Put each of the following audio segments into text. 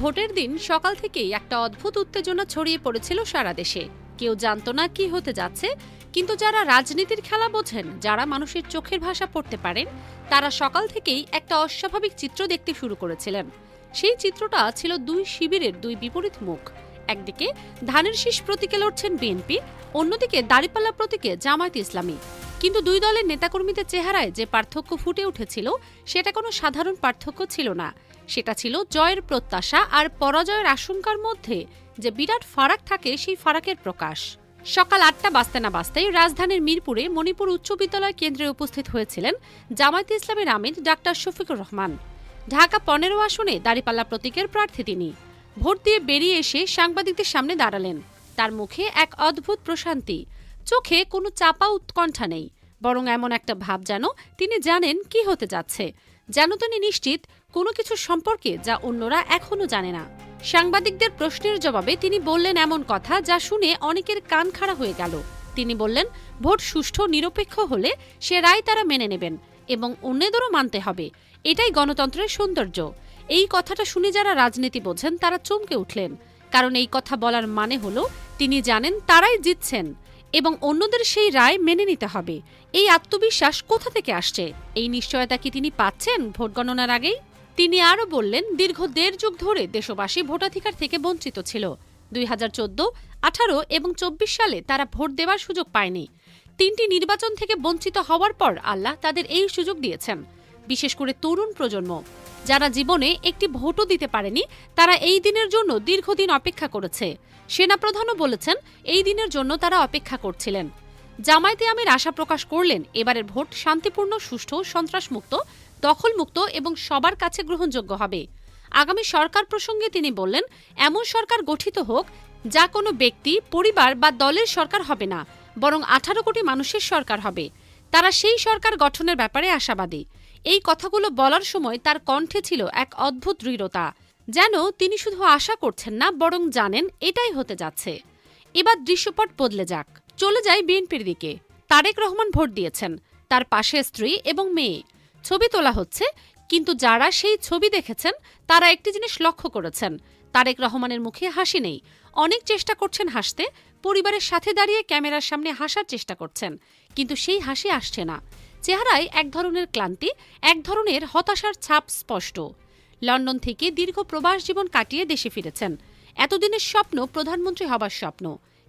ভোটের দিন সকাল থেকেই একটা অদ্ভুত উত্তেজনা ছড়িয়ে পড়েছিল সারা দেশে। কেউ জানতো না কি হতে যাচ্ছে, কিন্তু যারা রাজনীতির খেলা বোঝেন, যারা মানুষের চোখের ভাষা পড়তে পারেন, তারা সকাল থেকেই একটা অস্বাভাবিক চিত্র দেখতে শুরু করেছিলেন। সেই চিত্রটা ছিল দুই শিবিরের দুই বিপরীত মুখ। একদিকে ধানের শীষ প্রতীকে লড়ছেন বিএনপি, অন্যদিকে দাড়িপাল্লা প্রতীকে জামায়াত ইসলামী। কিন্তু দুই দলের নেতাকর্মীদের চেহারায় যে পার্থক্য ফুটে উঠেছিল, সেটা কোনো সাধারণ পার্থক্য ছিল না। সেটা ছিল জয়ের প্রত্যাশা আর পরাজয়ের আশঙ্কার মধ্যে যে বিরাট ফারাক থাকে সেই ফারাকের প্রকাশ। সকাল আটটা বাজতে না বাজতেই রাজধানীর মিরপুরে মণিপুর উচ্চ বিদ্যালয় কেন্দ্রে উপস্থিত হয়েছিলেন জামায়াতে ইসলামের আমির ডাক্তার শফিকুর রহমান। ঢাকা পনেরো আসনে দাঁড়িপাল্লা প্রতীকের প্রার্থী তিনি। ভোট দিয়ে বেরিয়ে এসে সাংবাদিকদের সামনে দাঁড়ালেন। তার মুখে এক অদ্ভুত প্রশান্তি। চোখে কোনো চাপা উৎকণ্ঠা নেই। বরং এমন একটা ভাব যেন তিনি জানেন কি হতে যাচ্ছে। যেন তিনি নিশ্চিত কোনো কিছু সম্পর্কে যা অন্যরা এখনও জানে না। সাংবাদিকদের প্রশ্নের জবাবে তিনি বললেন এমন কথা যা শুনে অনেকের কান খাড়া হয়ে গেল। তিনি বললেন, ভোট সুষ্ঠু, নিরপেক্ষ হলে সে রায় তারা মেনে নেবেন এবং অন্যদেরও মানতে হবে। এটাই গণতন্ত্রের সৌন্দর্য। এই কথাটা শুনে যারা রাজনীতি বোঝেন, তারা চমকে উঠলেন। কারণ এই কথা বলার মানে হলো, তিনি জানেন তারাই জিতছেন এবং অন্যদের সেই রায় মেনে নিতে হবে। এই আত্মবিশ্বাস কোথা থেকে আসছে? এই নিশ্চয়তা কি তিনি পাচ্ছেন ভোট গণনার আগেই? তিনি আরও বললেন, দীর্ঘ দেড় যুগ ধরে দেশবাসী ভোটাধিকার থেকে বঞ্চিত ছিল। দুই হাজার চোদ্দ, আঠারো এবং চব্বিশ সালে তারা ভোট দেওয়ার সুযোগ পায়নি। তিনটি নির্বাচন থেকে বঞ্চিত হওয়ার পর আল্লাহ তাদের এই সুযোগ দিয়েছেন। বিশেষ করে তরুণ প্রজন্ম, যারা জীবনে একটি ভোটও দিতে পারেনি, তারা এই দিনের জন্য দীর্ঘদিন অপেক্ষা করেছে। সেনাপ্রধানও বলেছেন, এই দিনের জন্য তারা অপেক্ষা করছিলেন। জামায়াতে আমির আশা প্রকাশ করলেন, এবারের ভোট শান্তিপূর্ণ, সুষ্ঠু, সন্ত্রাসমুক্ত দখলমুক্ত এবং সবার কাছে গ্রহণযোগ্য হবে। আগামী সরকার প্রসঙ্গে তিনি বললেন, এমন সরকার গঠিত হোক, যা কোনো ব্যক্তি, পরিবার বা দলের সরকার হবে না, বরং আঠারো কোটি মানুষের সরকার হবে। তারা সেই সরকার গঠনের ব্যাপারে আশাবাদী। এই কথাগুলো বলার সময় তার কণ্ঠে ছিল এক অদ্ভুত দৃঢ়তা, যেন তিনি শুধু আশা করছেন না, বরং জানেন এটাই হতে যাচ্ছে। এবার দৃশ্যপট বদলে যাক। চলে যায় বিএনপির দিকে। তারেক রহমান ভোট দিয়েছেন, তার পাশে স্ত্রী এবং মেয়ে। ছবি তোলা হচ্ছে, কিন্তু যারা সেই ছবি দেখেছেন, তারা একটি জিনিস লক্ষ্য করেছেন। তারেক রহমানের মুখে হাসি নেই। অনেক চেষ্টা করছেন হাসতে, পরিবারের সাথে দাঁড়িয়ে ক্যামেরার সামনে হাসার চেষ্টা করছেন, কিন্তু সেই হাসি আসছে না। চেহারায় এক ধরনের ক্লান্তি, এক ধরনের হতাশার ছাপ স্পষ্ট। লন্ডন থেকে দীর্ঘ প্রবাস জীবন কাটিয়ে দেশে ফিরেছেন। এতদিনের স্বপ্ন প্রধানমন্ত্রী হবার স্বপ্ন।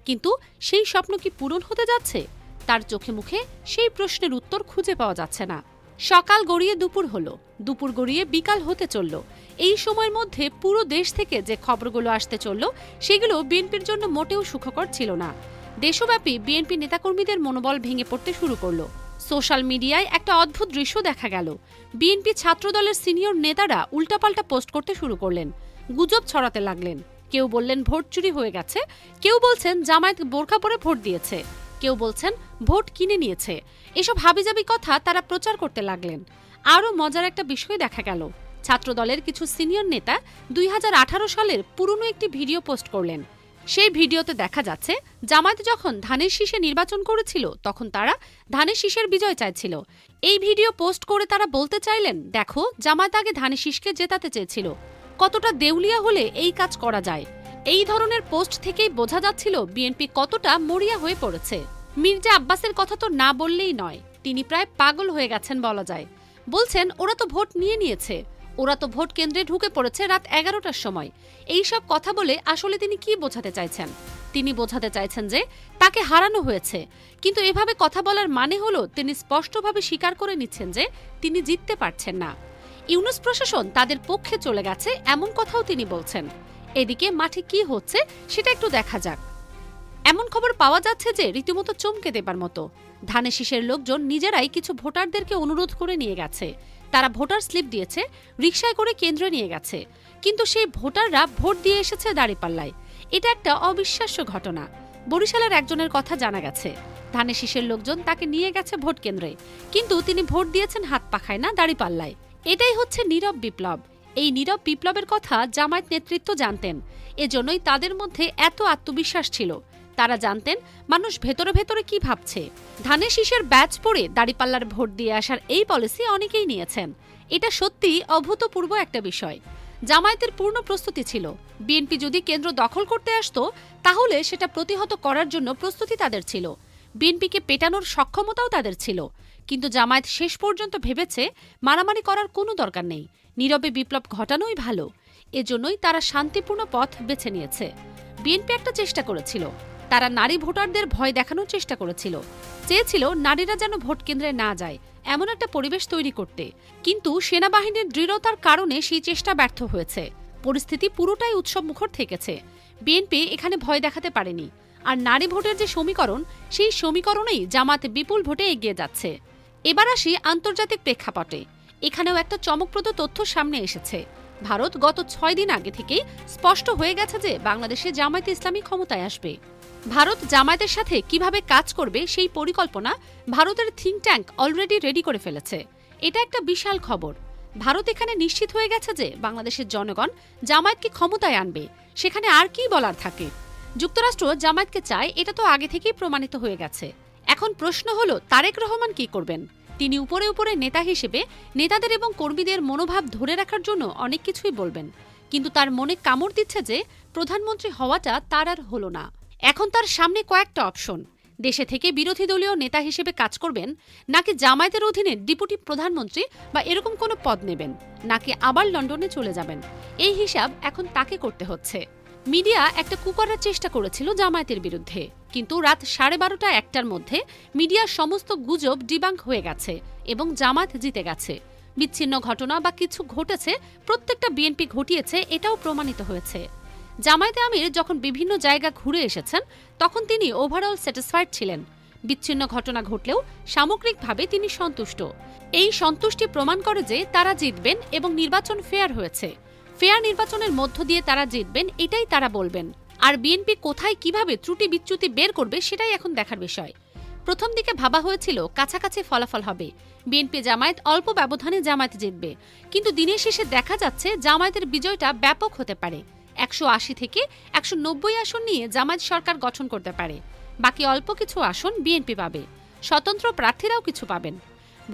কিন্তু সেই স্বপ্ন কি পূরণ হতে যাচ্ছে? তার চোখে মুখে সেই প্রশ্নের উত্তর খুঁজে পাওয়া যাচ্ছে না। সকাল গড়িয়ে দুপুর হলো। দুপুর গড়িয়ে বিকাল হতে চলল। এই সময়ের মধ্যে পুরো দেশ থেকে যে খবরগুলো আসতে চলল, সেগুলো বিএনপির জন্য মোটেও সুখকর ছিল না। দেশব্যাপী বিএনপি নেতাকর্মীদের মনোবল ভেঙে পড়তে শুরু করল। সোশ্যাল মিডিয়ায় একটা অদ্ভুত দৃশ্য দেখা গেল। বিএনপি ছাত্রদলের সিনিয়র নেতারা উল্টাপাল্টা পোস্ট করতে শুরু করলেন। গুজব ছড়াতে লাগলেন। কেউ বললেন ভোট চুরি হয়ে গেছে, কেউ বলছেন জামায়াত বোরখা পরে ভোট দিয়েছে। কেউ বলছেন, ভোট কিনে নিয়েছে। এসব হাবিজাবি কথা তারা প্রচার করতে লাগলেন। আরও মজার একটা বিষয় দেখা গেল। ছাত্রদলের কিছু সিনিয়র নেতা দুই হাজার আঠারো সালের পুরনো একটি ভিডিও পোস্ট করলেন। সেই ভিডিওতে দেখা যাচ্ছে, জামায়াত যখন ধানের শীষে নির্বাচন করেছিল, তখন তারা ধানের শীষের বিজয় চাইছিল। এই ভিডিও পোস্ট করে তারা বলতে চাইলেন, দেখো, জামায়াত আগে ধানের শীষকে জেতাতে চেয়েছিল। কতটা দেউলিয়া হলে এই কাজ করা যায়। এই ধরনের পোস্ট থেকেই বোঝা যাচ্ছিল বিএনপি কতটা মরিয়া হয়ে পড়েছে। মির্জা আব্বাসের কথা তো না বললেই নয়, তিনি প্রায় পাগল হয়ে গেছেন বলা যায়। বলছেন, ওরা তো ভোট নিয়ে নিয়েছে। ওরা তো ভোট কেন্দ্রে ঢুকে পড়েছে রাত এগারোটার সময়। এই সব কথা বলে আসলে তিনি কি বোঝাতে চাইছেন? তিনি বোঝাতে চাইছেন যে, তাকে হারানো হয়েছে। কিন্তু এভাবে কথা বলার মানে হলো তিনি স্পষ্টভাবে স্বীকার করে নিচ্ছেন যে, তিনি জিততে পারছেন না। ইউনুস প্রশাসন তাদের পক্ষে চলে গেছে এমন কথাও তিনি বলছেন। এদিকে মাঠে কি হচ্ছে সেটা একটু দেখা যাক। এমন খবর পাওয়া যাচ্ছে যে রীতিমতো চমকে দেবার মতো। ধানে শীষের লোকজন নিজেরাই কিছু ভোটারদেরকে অনুরোধ করে নিয়ে গেছে। তারা ভোটার স্লিপ দিয়েছে রিক্সায় করে কেন্দ্রে নিয়ে গেছে। কিন্তু সেই ভোটাররা ভোট দিয়ে এসেছে দাঁড়িপাল্লায়। এটা একটা অবিশ্বাস্য ঘটনা। বরিশালের একজনের কথা জানা গেছে। ধানে শীষের লোকজন তাকে নিয়ে গেছে ভোট কেন্দ্রে। কিন্তু তিনি ভোট দিয়েছেন হাত পাখায় না দাঁড়িপাল্লায়। এটাই হচ্ছে নীরব বিপ্লব। এই নীরব বিপ্লবের কথা জামায়াত নেতৃত্ব জানতেন। এজন্যই তাদের মধ্যে এত আত্মবিশ্বাস ছিল। তারা জানতেন, মানুষ ভেতরে ভেতরে কি ভাবছে। ধানের শীষের ব্যাচ পরে দাড়িপাল্লার ভোট দিয়ে আসার এই পলিসি অনেকেই নিয়েছেন। এটা সত্যি অভূতপূর্ব একটা বিষয়। জামায়াতের পূর্ণ প্রস্তুতি ছিল। বিএনপি যদি কেন্দ্র দখল করতে আসত, তাহলে সেটা প্রতিহত করার জন্য প্রস্তুতি তাদের ছিল। বিএনপিকে পেটানোর সক্ষমতাও তাদের ছিল। কিন্তু জামায়াত শেষ পর্যন্ত ভেবেছে, মারামারি করার কোনো দরকার নেই। নীরবে বিপ্লব ঘটানোই ভালো। এজন্যই তারা শান্তিপূর্ণ পথ বেছে নিয়েছে। বিএনপি একটা চেষ্টা করেছিল। তারা নারী ভোটারদের ভয় দেখানোর চেষ্টা করেছিল। চেয়েছিল নারীরা যেন ভোট কেন্দ্রে না যায়, এমন একটা পরিবেশ তৈরি করতে। কিন্তু সেনাবাহিনীর দৃঢ়তার কারণে সেই চেষ্টা ব্যর্থ হয়েছে। পরিস্থিতি পুরোটাই উৎসব মুখর থেকেছে। বিএনপি এখানে ভয় দেখাতে পারেনি। আর নারী ভোটের যে সমীকরণ, সেই সমীকরণেই জামাত বিপুল ভোটে এগিয়ে যাচ্ছে। এবার আসি আন্তর্জাতিক প্রেক্ষাপটে। এখানেও একটা চমকপ্রদ তথ্য সামনে এসেছে। ভারত গত ছয় দিন আগে থেকেই স্পষ্ট হয়ে গেছে যে বাংলাদেশে জামায়াত ইসলামী ক্ষমতায় আসবে। ভারত জামায়াতের সাথে কীভাবে কাজ করবে সেই পরিকল্পনা ভারতের থিঙ্ক ট্যাঙ্ক অলরেডি রেডি করে ফেলেছে। এটা একটা বিশাল খবর। ভারত এখানে নিশ্চিত হয়ে গেছে যে বাংলাদেশের জনগণ জামায়াতকে ক্ষমতায় আনবে। সেখানে আর কি বলার থাকে? যুক্তরাষ্ট্র জামায়াতকে চায় এটা তো আগে থেকেই প্রমাণিত হয়ে গেছে। এখন প্রশ্ন হলো, তারেক রহমান কি করবেন? তিনি উপরে উপরে নেতা হিসেবে নেতাদের এবং কর্মীদের মনোভাব ধরে রাখার জন্য অনেক কিছুই বলবেন। কিন্তু তার মনে কামড় দিচ্ছে যে প্রধানমন্ত্রী হওয়াটা তার আর হলো না। এখন তার সামনে কয়েকটা অপশন। দেশে থেকে বিরোধী দলীয় নেতা হিসেবে কাজ করবেন, নাকি জামায়াতের অধীনে ডিপুটি প্রধানমন্ত্রী বা এরকম কোনো পদ নেবেন, নাকি আবার লন্ডনে চলে যাবেন। এই হিসাব এখন তাকে করতে হচ্ছে। মিডিয়া একটা কু করার চেষ্টা করেছিল জামায়াতের বিরুদ্ধে। কিন্তু রাত সাড়ে বারোটা একটার মধ্যে মিডিয়ার সমস্ত গুজব ডিবাঙ্ক হয়ে গেছে এবং জামাত জিতে গেছে। বিচ্ছিন্ন ঘটনা বা কিছু ঘটেছে, প্রত্যেকটা বিএনপি ঘটিয়েছে এটাও প্রমাণিত হয়েছে। জামায়াতে আমির যখন বিভিন্ন জায়গা ঘুরে এসেছেন, তখন তিনি ওভারঅল স্যাটিসফাইড ছিলেন। বিচ্ছিন্ন ঘটনা ঘটলেও সামগ্রিকভাবে তিনি সন্তুষ্ট। এই সন্তুষ্টি প্রমাণ করে যে তারা জিতবেন এবং নির্বাচন ফেয়ার হয়েছে। ফেয়ার নির্বাচনের মধ্য দিয়ে তারা জিতবেন, এটাই তারা বলবেন। আর বিএনপি কোথায় কীভাবে ত্রুটি বিচ্যুতি বের করবে সেটাই এখন দেখার বিষয়। প্রথম দিকে ভাবা হয়েছিল কাছাকাছি ফলাফল হবে। বিএনপি জামায়াত অল্প ব্যবধানে জামায়াত জিতবে। কিন্তু দিনের শেষে দেখা যাচ্ছে জামায়াতের বিজয়টা ব্যাপক হতে পারে। একশো আশি থেকে একশো নব্বই আসন নিয়ে জামায়াত সরকার গঠন করতে পারে। বাকি অল্প কিছু আসন বিএনপি পাবে। স্বতন্ত্র প্রার্থীরাও কিছু পাবেন।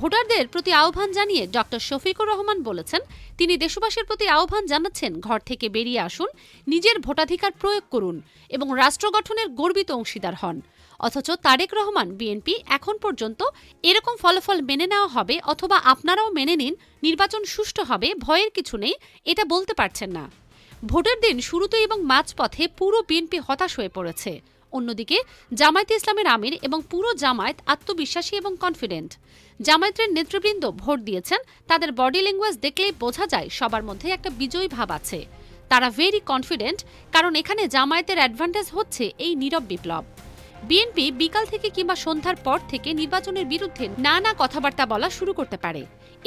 ভোটারদের প্রতি আহ্বান জানিয়ে ডক্টর শফিকুর রহমান বলেছেন, তিনি দেশবাসীর প্রতি আহ্বান জানাচ্ছেন, ঘর থেকে বেরিয়ে আসুন, নিজের ভোটাধিকার প্রয়োগ করুন এবং রাষ্ট্র গঠনের গর্বিত অংশীদার হন। অথচ তারেক রহমান, বিএনপি, এখন পর্যন্ত এরকম ফলাফল মেনে নেওয়া হবে অথবা আপনারাও মেনে নিন, নির্বাচন সুষ্ঠু হবে, ভয়ের কিছু নেই, এটা বলতে পারছেন না। ভোটের দিন শুরুতে এবং মাঝপথে পুরো বিএনপি হতাশ হয়ে পড়েছে। অন্যদিকে, জামায়াতে ইসলামের আমির এবং পুরো জামায়াত আত্মবিশ্বাসী এবং কনফিডেন্ট জামায়াতের নেতৃবৃন্দ ভোট দিয়েছেন, তাদের বডি ল্যাঙ্গুয়েজ দেখলেই বোঝা যায় সবার মধ্যে একটা বিজয়ী ভাব আছে। তারা ভেরি কনফিডেন্ট কারণ এখানে জামায়াতের অ্যাডভান্টেজ হচ্ছে এই নীরব বিপ্লব। বিএনপি বিকাল থেকে কিংবা সন্ধ্যার পর থেকে নির্বাচনের বিরুদ্ধে নানা কথাবার্তা বলা শুরু করতে পারে।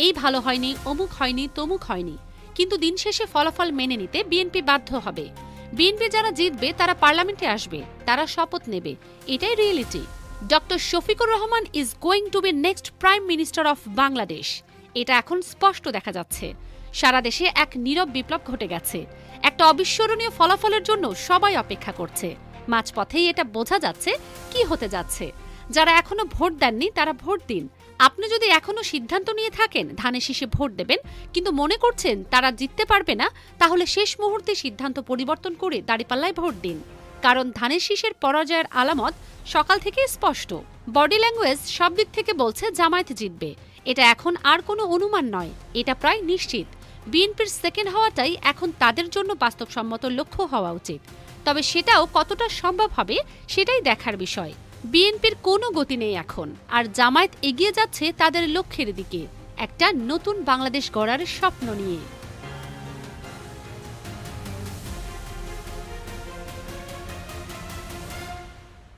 এই ভালো হয়নি, অমুক হয়নি, তমুক হয়নি। কিন্তু দিন শেষে ফলাফল মেনে নিতে বিএনপি বাধ্য হবে। বিএনপি যারা জিতবে, তারা পার্লামেন্টে আসবে, তারা শপথ নেবে। এটাই reality doctor Shafiqur Rahman is going to be next prime minister of Bangladesh এটা এখন স্পষ্ট দেখা যাচ্ছে। সারা দেশে এক নীরব বিপ্লব ঘটে গেছে। একটা অবিস্মরণীয় ফলাফলের জন্য সবাই অপেক্ষা করছে। মাঝপথেই এটা বোঝা যাচ্ছে কি হতে যাচ্ছে। যারা এখনও ভোট দেননি, তারা ভোট দিন। আপনি যদি এখনও সিদ্ধান্ত নিয়ে থাকেন, ধানের শীষে ভোট দেবেন, কিন্তু মনে করছেন তারা জিততে পারবে না, তাহলে শেষ মুহূর্তে সিদ্ধান্ত পরিবর্তন করে দাঁড়িপাল্লায় ভোট দিন। কারণ ধানের শীষের পরাজয়ের আলামত সকাল থেকে স্পষ্ট। বডি ল্যাঙ্গুয়েজ সব দিক থেকে বলছে জামায়াত জিতবে। এটা এখন আর কোনো অনুমান নয়, এটা প্রায় নিশ্চিত। বিএনপির সেকেন্ড হওয়াটাই এখন তাদের জন্য বাস্তবসম্মত লক্ষ্য হওয়া উচিত। তবে সেটাও কতটা সম্ভব হবে, সেটাই দেখার বিষয়। বিএনপির কোনো গতি নেই এখন। আর জামায়াত এগিয়ে যাচ্ছে তাদের লক্ষ্যের দিকে। একটা নতুন বাংলাদেশ গড়ার স্বপ্ন নিয়ে।